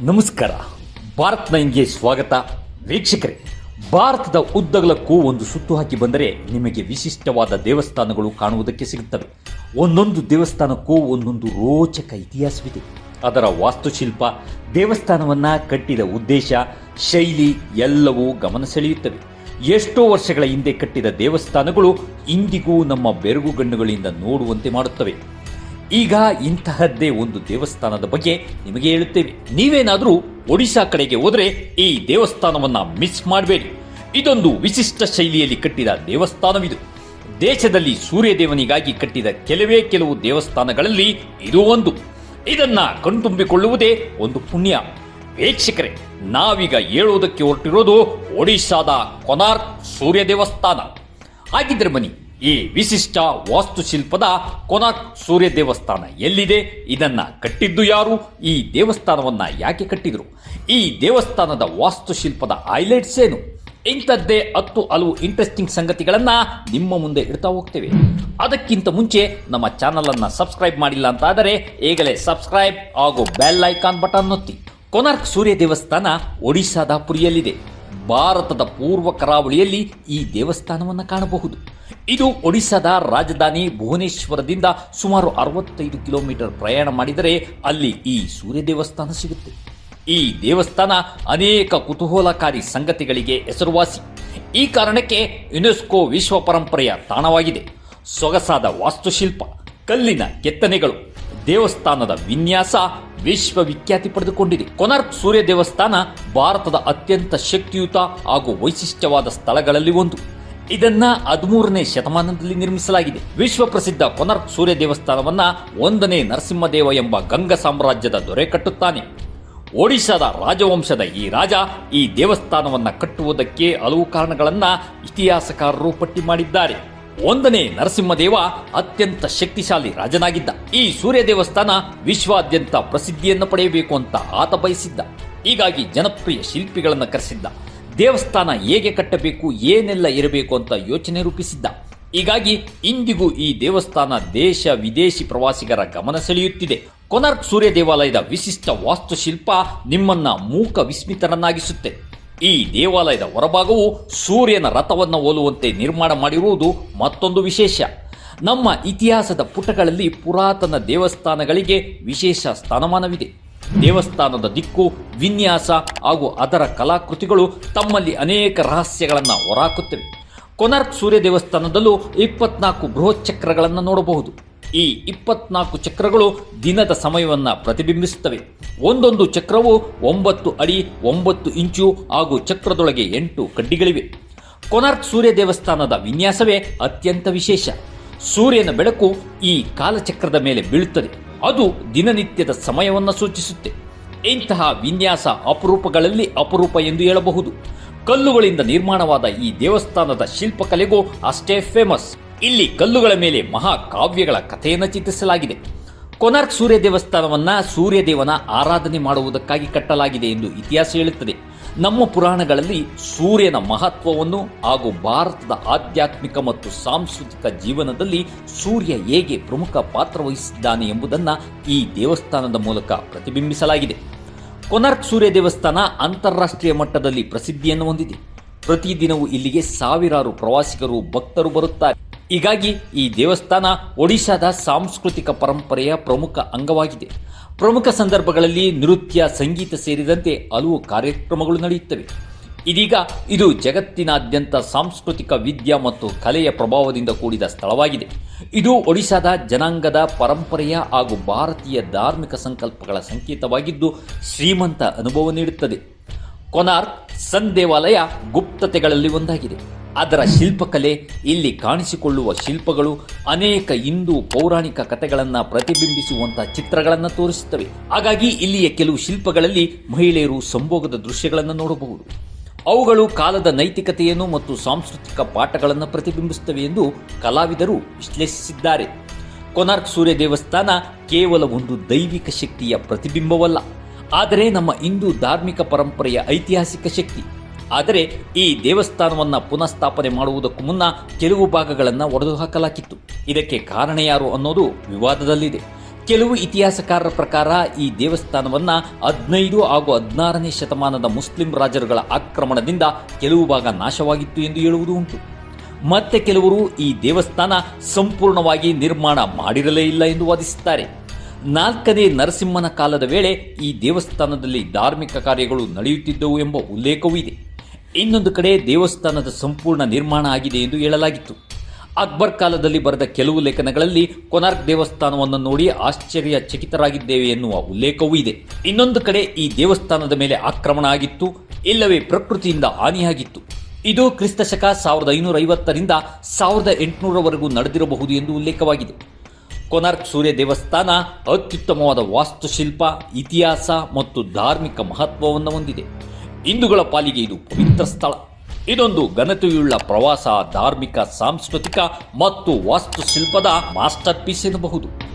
ನಮಸ್ಕಾರ. ಭಾರತ್ ನೈನ್ಗೆ ಸ್ವಾಗತ. ವೀಕ್ಷಕರೇ, ಭಾರತದ ಉದ್ದಗಲಕ್ಕೂ ಒಂದು ಸುತ್ತು ಹಾಕಿ ಬಂದರೆ ನಿಮಗೆ ವಿಶಿಷ್ಟವಾದ ದೇವಸ್ಥಾನಗಳು ಕಾಣುವುದಕ್ಕೆ ಸಿಗುತ್ತವೆ. ಒಂದೊಂದು ದೇವಸ್ಥಾನಕ್ಕೂ ಒಂದೊಂದು ರೋಚಕ ಇತಿಹಾಸವಿದೆ. ಅದರ ವಾಸ್ತುಶಿಲ್ಪ, ದೇವಸ್ಥಾನವನ್ನ ಕಟ್ಟಿದ ಉದ್ದೇಶ, ಶೈಲಿ ಎಲ್ಲವೂ ಗಮನ ಸೆಳೆಯುತ್ತವೆ. ಎಷ್ಟೋ ವರ್ಷಗಳ ಹಿಂದೆ ಕಟ್ಟಿದ ದೇವಸ್ಥಾನಗಳು ಇಂದಿಗೂ ನಮ್ಮ ಬೆರಗುಗಣ್ಣುಗಳಿಂದ ನೋಡುವಂತೆ ಮಾಡುತ್ತವೆ. ಈಗ ಇಂತಹದ್ದೇ ಒಂದು ದೇವಸ್ಥಾನದ ಬಗ್ಗೆ ನಿಮಗೆ ಹೇಳುತ್ತೇವೆ. ನೀವೇನಾದರೂ ಒಡಿಶಾ ಕಡೆಗೆ ಹೋದರೆ ಈ ದೇವಸ್ಥಾನವನ್ನ ಮಿಸ್ ಮಾಡಬೇಡಿ. ಇದೊಂದು ವಿಶಿಷ್ಟ ಶೈಲಿಯಲ್ಲಿ ಕಟ್ಟಿದ ದೇವಸ್ಥಾನವಿದು. ದೇಶದಲ್ಲಿ ಸೂರ್ಯದೇವನಿಗಾಗಿ ಕಟ್ಟಿದ ಕೆಲವೇ ಕೆಲವು ದೇವಸ್ಥಾನಗಳಲ್ಲಿ ಇದು ಒಂದು. ಇದನ್ನ ಕಣ್ತುಂಬಿಕೊಳ್ಳುವುದೇ ಒಂದು ಪುಣ್ಯ. ವೀಕ್ಷಕರೇ, ನಾವೀಗ ಹೇಳುವುದಕ್ಕೆ ಹೊರಟಿರೋದು ಒಡಿಶಾದ ಕೊನಾರ್ಕ್ ಸೂರ್ಯ ದೇವಸ್ಥಾನ. ಹಾಗಿದ್ರೆ ಬನ್ನಿ ಈ ವಿಶಿಷ್ಟ ವಾಸ್ತುಶಿಲ್ಪದ ಕೊನಾಕ್ ಸೂರ್ಯ ದೇವಸ್ಥಾನ ಎಲ್ಲಿದೆ? ಇದನ್ನ ಕಟ್ಟಿದ್ದು ಯಾರು? ಈ ದೇವಸ್ಥಾನವನ್ನ ಯಾಕೆ ಕಟ್ಟಿದ್ರು? ಈ ದೇವಸ್ಥಾನದ ವಾಸ್ತುಶಿಲ್ಪದ ಹೈಲೈಟ್ಸ್ ಏನು? ಇಂಥದ್ದೇ ಹತ್ತು ಹಲವು ಇಂಟ್ರೆಸ್ಟಿಂಗ್ ಸಂಗತಿಗಳನ್ನ ನಿಮ್ಮ ಮುಂದೆ ಇಡ್ತಾ ಹೋಗ್ತೇವೆ. ಅದಕ್ಕಿಂತ ಮುಂಚೆ ನಮ್ಮ ಚಾನಲನ್ನು ಸಬ್ಸ್ಕ್ರೈಬ್ ಮಾಡಿಲ್ಲ ಅಂತ ಆದರೆ ಈಗಲೇ ಸಬ್ಸ್ಕ್ರೈಬ್ ಹಾಗೂ ಬೆಲ್ ಐಕಾನ್ ಬಟನ್ ಒತ್ತಿ. ಕೊನಾರ್ಕ್ ಸೂರ್ಯ ದೇವಸ್ಥಾನ ಒಡಿಶಾದ ಪುರಿಯಲ್ಲಿದೆ. ಭಾರತದ ಪೂರ್ವ ಕರಾವಳಿಯಲ್ಲಿ ಈ ದೇವಸ್ಥಾನವನ್ನು ಕಾಣಬಹುದು. ಇದು ಒಡಿಶಾದ ರಾಜಧಾನಿ ಭುವನೇಶ್ವರದಿಂದ ಸುಮಾರು ಅರವತ್ತೈದು ಕಿಲೋಮೀಟರ್ ಪ್ರಯಾಣ ಮಾಡಿದರೆ ಅಲ್ಲಿ ಈ ಸೂರ್ಯ ದೇವಸ್ಥಾನ ಸಿಗುತ್ತೆ. ಈ ದೇವಸ್ಥಾನ ಅನೇಕ ಕುತೂಹಲಕಾರಿ ಸಂಗತಿಗಳಿಗೆ ಹೆಸರುವಾಸಿ. ಈ ಕಾರಣಕ್ಕೆ ಯುನೆಸ್ಕೋ ವಿಶ್ವ ಪರಂಪರೆಯ ತಾಣವಾಗಿದೆ. ಸೊಗಸಾದ ವಾಸ್ತುಶಿಲ್ಪ, ಕಲ್ಲಿನ ಕೆತ್ತನೆಗಳು ದೇವಸ್ಥಾನದ ವಿನ್ಯಾಸ ವಿಶ್ವವಿಖ್ಯಾತಿ ಪಡೆದುಕೊಂಡಿದೆ. ಕೊನಾರ್ಕ್ ಸೂರ್ಯ ದೇವಸ್ಥಾನ ಭಾರತದ ಅತ್ಯಂತ ಶಕ್ತಿಯುತ ಹಾಗೂ ವೈಶಿಷ್ಟ್ಯವಾದ ಸ್ಥಳಗಳಲ್ಲಿ ಒಂದು. ಇದನ್ನ ಹದಿಮೂರನೇ ಶತಮಾನದಲ್ಲಿ ನಿರ್ಮಿಸಲಾಗಿದೆ. ವಿಶ್ವ ಪ್ರಸಿದ್ಧ ಕೊನಾರ್ಕ್ ಸೂರ್ಯ ದೇವಸ್ಥಾನವನ್ನ ಒಂದನೇ ನರಸಿಂಹದೇವ ಎಂಬ ಗಂಗ ಸಾಮ್ರಾಜ್ಯದ ದೊರೆ ಕಟ್ಟುತ್ತಾನೆ. ಒಡಿಶಾದ ರಾಜವಂಶದ ಈ ರಾಜ ಈ ದೇವಸ್ಥಾನವನ್ನ ಕಟ್ಟುವುದಕ್ಕೆ ಹಲವು ಕಾರಣಗಳನ್ನ ಇತಿಹಾಸಕಾರರು ಪಟ್ಟಿ ಮಾಡಿದ್ದಾರೆ. ಒಂದನೇ ನರಸಿಂಹದೇವ ಅತ್ಯಂತ ಶಕ್ತಿಶಾಲಿ ರಾಜನಾಗಿದ್ದ. ಈ ಸೂರ್ಯ ದೇವಸ್ಥಾನ ವಿಶ್ವಾದ್ಯಂತ ಪ್ರಸಿದ್ಧಿಯನ್ನು ಪಡೆಯಬೇಕು ಅಂತ ಆತ ಬಯಸಿದ್ದ. ಹೀಗಾಗಿ ಜನಪ್ರಿಯ ಶಿಲ್ಪಿಗಳನ್ನು ಕರೆಸಿದ್ದ. ದೇವಸ್ಥಾನ ಹೇಗೆ ಕಟ್ಟಬೇಕು, ಏನೆಲ್ಲ ಇರಬೇಕು ಅಂತ ಯೋಚನೆ ರೂಪಿಸಿದ್ದ. ಹೀಗಾಗಿ ಇಂದಿಗೂ ಈ ದೇವಸ್ಥಾನ ದೇಶ ವಿದೇಶಿ ಪ್ರವಾಸಿಗರ ಗಮನ ಸೆಳೆಯುತ್ತಿದೆ. ಕೊನಾರ್ಕ್ ಸೂರ್ಯ ದೇವಾಲಯದ ವಿಶಿಷ್ಟ ವಾಸ್ತುಶಿಲ್ಪ ನಿಮ್ಮನ್ನ ಮೂಕ ವಿಸ್ಮಿತರನ್ನಾಗಿಸುತ್ತೆ. ಈ ದೇವಾಲಯದ ಹೊರಭಾಗವು ಸೂರ್ಯನ ರಥವನ್ನು ಹೋಲುವಂತೆ ನಿರ್ಮಾಣ ಮಾಡಿರುವುದು ಮತ್ತೊಂದು ವಿಶೇಷ. ನಮ್ಮ ಇತಿಹಾಸದ ಪುಟಗಳಲ್ಲಿ ಪುರಾತನ ದೇವಸ್ಥಾನಗಳಿಗೆ ವಿಶೇಷ ಸ್ಥಾನಮಾನವಿದೆ. ದೇವಸ್ಥಾನದ ದಿಕ್ಕು, ವಿನ್ಯಾಸ ಹಾಗೂ ಅದರ ಕಲಾಕೃತಿಗಳು ತಮ್ಮಲ್ಲಿ ಅನೇಕ ರಹಸ್ಯಗಳನ್ನು ಹೊರಹಾಕುತ್ತವೆ ಕೊನಾರ್ಕ್ ಸೂರ್ಯ ದೇವಸ್ಥಾನದಲ್ಲೂ ಇಪ್ಪತ್ನಾಲ್ಕು ಬೃಹತ್ ಚಕ್ರಗಳನ್ನು ನೋಡಬಹುದು. ಈ ಇಪ್ಪತ್ನಾಲ್ಕು ಚಕ್ರಗಳು ದಿನದ ಸಮಯವನ್ನು ಪ್ರತಿಬಿಂಬಿಸುತ್ತವೆ. ಒಂದೊಂದು ಚಕ್ರವು ಒಂಬತ್ತು ಅಡಿ, ಒಂಬತ್ತು ಇಂಚು ಹಾಗೂ ಚಕ್ರದೊಳಗೆ ಎಂಟು ಕಡ್ಡಿಗಳಿವೆ. ಕೊನಾರ್ಕ್ ಸೂರ್ಯ ದೇವಸ್ಥಾನದ ವಿನ್ಯಾಸವೇ ಅತ್ಯಂತ ವಿಶೇಷ. ಸೂರ್ಯನ ಬೆಳಕು ಈ ಕಾಲಚಕ್ರದ ಮೇಲೆ ಬೀಳುತ್ತದೆ. ಅದು ದಿನನಿತ್ಯದ ಸಮಯವನ್ನು ಸೂಚಿಸುತ್ತೆ. ಇಂತಹ ವಿನ್ಯಾಸ ಅಪರೂಪಗಳಲ್ಲಿ ಅಪರೂಪ ಎಂದು ಹೇಳಬಹುದು. ಕಲ್ಲುಗಳಿಂದ ನಿರ್ಮಾಣವಾದ ಈ ದೇವಸ್ಥಾನದ ಶಿಲ್ಪಕಲೆಗೂ ಅಷ್ಟೇ ಫೇಮಸ್ ಇಲ್ಲಿ ಕಲ್ಲುಗಳ ಮೇಲೆ ಮಹಾಕಾವ್ಯಗಳ ಕಥೆಯನ್ನು ಚಿತ್ರಿಸಲಾಗಿದೆ. ಕೊನಾರ್ಕ್ ಸೂರ್ಯ ದೇವಸ್ಥಾನವನ್ನ ಸೂರ್ಯದೇವನ ಆರಾಧನೆ ಮಾಡುವುದಕ್ಕಾಗಿ ಕಟ್ಟಲಾಗಿದೆ ಎಂದು ಇತಿಹಾಸ ಹೇಳುತ್ತದೆ. ನಮ್ಮ ಪುರಾಣಗಳಲ್ಲಿ ಸೂರ್ಯನ ಮಹತ್ವವನ್ನು ಹಾಗೂ ಭಾರತದ ಆಧ್ಯಾತ್ಮಿಕ ಮತ್ತು ಸಾಂಸ್ಕೃತಿಕ ಜೀವನದಲ್ಲಿ ಸೂರ್ಯ ಹೇಗೆ ಪ್ರಮುಖ ಪಾತ್ರ ವಹಿಸಿದ್ದಾನೆ ಎಂಬುದನ್ನು ಈ ದೇವಸ್ಥಾನದ ಮೂಲಕ ಪ್ರತಿಬಿಂಬಿಸಲಾಗಿದೆ. ಕೊನಾರ್ಕ್ ಸೂರ್ಯ ದೇವಸ್ಥಾನ ಅಂತಾರಾಷ್ಟ್ರೀಯ ಮಟ್ಟದಲ್ಲಿ ಪ್ರಸಿದ್ಧಿಯನ್ನು ಹೊಂದಿದೆ. ಪ್ರತಿದಿನವೂ ಇಲ್ಲಿಗೆ ಸಾವಿರಾರು ಪ್ರವಾಸಿಗರು, ಭಕ್ತರು ಬರುತ್ತಾರೆ. ಹೀಗಾಗಿ ಈ ದೇವಸ್ಥಾನ ಒಡಿಶಾದ ಸಾಂಸ್ಕೃತಿಕ ಪರಂಪರೆಯ ಪ್ರಮುಖ ಅಂಗವಾಗಿದೆ. ಪ್ರಮುಖ ಸಂದರ್ಭಗಳಲ್ಲಿ ನೃತ್ಯ, ಸಂಗೀತ ಸೇರಿದಂತೆ ಹಲವು ಕಾರ್ಯಕ್ರಮಗಳು ನಡೆಯುತ್ತವೆ. ಇದೀಗ ಇದು ಜಗತ್ತಿನಾದ್ಯಂತ ಸಾಂಸ್ಕೃತಿಕ ವಿದ್ಯೆ ಮತ್ತು ಕಲೆಯ ಪ್ರಭಾವದಿಂದ ಕೂಡಿದ ಸ್ಥಳವಾಗಿದೆ. ಇದು ಒಡಿಶಾದ ಜನಾಂಗದ ಪರಂಪರೆಯ ಹಾಗೂ ಭಾರತೀಯ ಧಾರ್ಮಿಕ ಸಂಕಲ್ಪಗಳ ಸಂಕೇತವಾಗಿದ್ದು ಶ್ರೀಮಂತ ಅನುಭವ ನೀಡುತ್ತದೆ. ಕೊನಾರ್ಕ್ ಸನ್ ದೇವಾಲಯ ಗುಪ್ತತೆಗಳಲ್ಲಿ ಒಂದಾಗಿದೆ. ಅದರ ಶಿಲ್ಪಕಲೆ ಇಲ್ಲಿ ಕಾಣಿಸಿಕೊಳ್ಳುವ ಶಿಲ್ಪಗಳು ಅನೇಕ ಹಿಂದೂ ಪೌರಾಣಿಕ ಕಥೆಗಳನ್ನು ಪ್ರತಿಬಿಂಬಿಸುವಂತಹ ಚಿತ್ರಗಳನ್ನು ತೋರಿಸುತ್ತವೆ. ಹಾಗಾಗಿ ಇಲ್ಲಿಯ ಕೆಲವು ಶಿಲ್ಪಗಳಲ್ಲಿ ಮಹಿಳೆಯರು ಸಂಭೋಗದ ದೃಶ್ಯಗಳನ್ನು ನೋಡಬಹುದು. ಅವುಗಳು ಕಾಲದ ನೈತಿಕತೆಯನ್ನು ಮತ್ತು ಸಾಂಸ್ಕೃತಿಕ ಪಾಠಗಳನ್ನು ಪ್ರತಿಬಿಂಬಿಸುತ್ತವೆ ಎಂದು ಕಲಾವಿದರು ವಿಶ್ಲೇಷಿಸಿದ್ದಾರೆ. ಕೊನಾರ್ಕ್ ಸೂರ್ಯ ದೇವಸ್ಥಾನ ಕೇವಲ ಒಂದು ದೈವಿಕ ಶಕ್ತಿಯ ಪ್ರತಿಬಿಂಬವಲ್ಲ. ಆದರೆ ನಮ್ಮ ಹಿಂದೂ ಧಾರ್ಮಿಕ ಪರಂಪರೆಯ ಐತಿಹಾಸಿಕ ಶಕ್ತಿ. ಆದರೆ ಈ ದೇವಸ್ಥಾನವನ್ನು ಪುನಃಸ್ಥಾಪನೆ ಮಾಡುವುದಕ್ಕೂ ಮುನ್ನ ಕೆಲವು ಭಾಗಗಳನ್ನು ಒಡೆದು ಹಾಕಲಾಗಿತ್ತು ಇದಕ್ಕೆ ಕಾರಣ ಯಾರು ಅನ್ನೋದು ವಿವಾದದಲ್ಲಿದೆ. ಕೆಲವು ಇತಿಹಾಸಕಾರರ ಪ್ರಕಾರ ಈ ದೇವಸ್ಥಾನವನ್ನು ಹದಿನೈದು ಹಾಗೂ ಹದಿನಾರನೇ ಶತಮಾನದ ಮುಸ್ಲಿಂ ರಾಜರುಗಳ ಆಕ್ರಮಣದಿಂದ ಕೆಲವು ಭಾಗ ನಾಶವಾಗಿತ್ತು ಎಂದು ಹೇಳುವುದು ಉಂಟು. ಮತ್ತೆ ಕೆಲವರು ಈ ದೇವಸ್ಥಾನ ಸಂಪೂರ್ಣವಾಗಿ ನಿರ್ಮಾಣ ಮಾಡಿರಲೇ ಇಲ್ಲ ಎಂದು ವಾದಿಸುತ್ತಾರೆ. ನಾಲ್ಕನೇ ನರಸಿಂಹನ ಕಾಲದ ವೇಳೆ ಈ ದೇವಸ್ಥಾನದಲ್ಲಿ ಧಾರ್ಮಿಕ ಕಾರ್ಯಗಳು ನಡೆಯುತ್ತಿದ್ದವು ಎಂಬ ಉಲ್ಲೇಖವೂ ಇದೆ. ಇನ್ನೊಂದು ಕಡೆ ದೇವಸ್ಥಾನದ ಸಂಪೂರ್ಣ ನಿರ್ಮಾಣ ಆಗಿದೆ ಎಂದು ಹೇಳಲಾಗಿತ್ತು. ಅಕ್ಬರ್ ಕಾಲದಲ್ಲಿ ಬರೆದ ಕೆಲವು ಲೇಖನಗಳಲ್ಲಿ ಕೊನಾರ್ಕ್ ದೇವಸ್ಥಾನವನ್ನು ನೋಡಿ ಆಶ್ಚರ್ಯಚಕಿತರಾಗಿದ್ದೇವೆ ಎನ್ನುವ ಉಲ್ಲೇಖವೂ ಇದೆ. ಇನ್ನೊಂದು ಕಡೆ ಈ ದೇವಸ್ಥಾನದ ಮೇಲೆ ಆಕ್ರಮಣ ಆಗಿತ್ತು, ಇಲ್ಲವೇ ಪ್ರಕೃತಿಯಿಂದ ಹಾನಿಯಾಗಿತ್ತು. ಇದು ಕ್ರಿಸ್ತಶಕ ಸಾವಿರದ ಐನೂರ ಐವತ್ತರಿಂದ ಸಾವಿರದ ಎಂಟುನೂರವರೆಗೂ ನಡೆದಿರಬಹುದು ಎಂದು ಉಲ್ಲೇಖವಾಗಿದೆ. ಕೊನಾರ್ಕ್ ಸೂರ್ಯ ದೇವಸ್ಥಾನ ಅತ್ಯುತ್ತಮವಾದ ವಾಸ್ತುಶಿಲ್ಪ, ಇತಿಹಾಸ ಮತ್ತು ಧಾರ್ಮಿಕ ಮಹತ್ವವನ್ನು ಹೊಂದಿದೆ. ಹಿಂದೂಗಳ ಪಾಲಿಗೆ ಇದು ಪವಿತ್ರ ಸ್ಥಳ. ಇದೊಂದು ಘನತೆಯುಳ್ಳ ಪ್ರವಾಸ, ಧಾರ್ಮಿಕ, ಸಾಂಸ್ಕೃತಿಕ ಮತ್ತು ವಾಸ್ತುಶಿಲ್ಪದ ಮಾಸ್ಟರ್ ಪೀಸ್ ಎನ್ನಬಹುದು.